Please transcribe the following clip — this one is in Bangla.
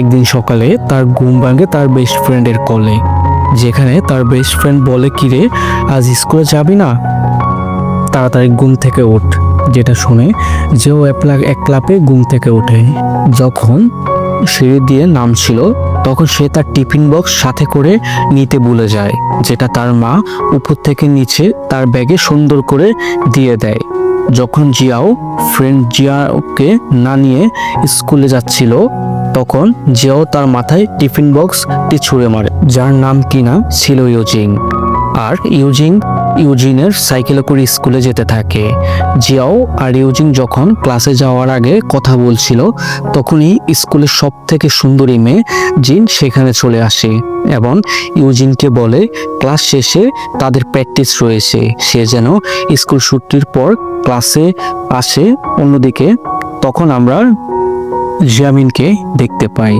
একদিন সকালে তার ঘুম ভাঙে তার বেস্ট ফ্রেন্ডের কলে, যেখানে তার বেস্ট ফ্রেন্ড বলে, কিরে, আজ স্কুলে যাবি না? তাড়াতাড়ি ঘুম থেকে ওঠ, যেটা শুনে যেও একলা এক ক্লাপে ঘুম থেকে ওঠে। যখন সিঁড়ি দিয়ে নামছিল, তখন সে তার টিফিন বক্স সাথে করে নিতে ভুলে যায়, যেটা তার মা উপর থেকে নিচে তার ব্যাগে সুন্দর করে দিয়ে দেয়। যখন জিয়াও ফ্রেন্ড জিয়াকে না নিয়ে স্কুলে যাচ্ছিল তখন জিয়াও তার মাথায় টিফিন বক্সটি ছুঁড়ে মারে, যার নাম কিনা ছিল ইউজিং। আর ইউজিং ইউজিনের সাইকেলে করে স্কুলে যেতে থাকে। জিয়াও আর ইউজিং যখন ক্লাসে যাওয়ার আগে কথা বলছিল, তখনই স্কুলের সব থেকে সুন্দরী মেয়ে জিন সেখানে চলে আসে এবং ইউজিনকে বলে, ক্লাস শেষে তাদের প্র্যাকটিস রয়েছে। সে যেন স্কুল ছুটির পর ক্লাসে আসে অন্যদিকে, তখন আমরা জিয়ামিনকে দেখতে পাই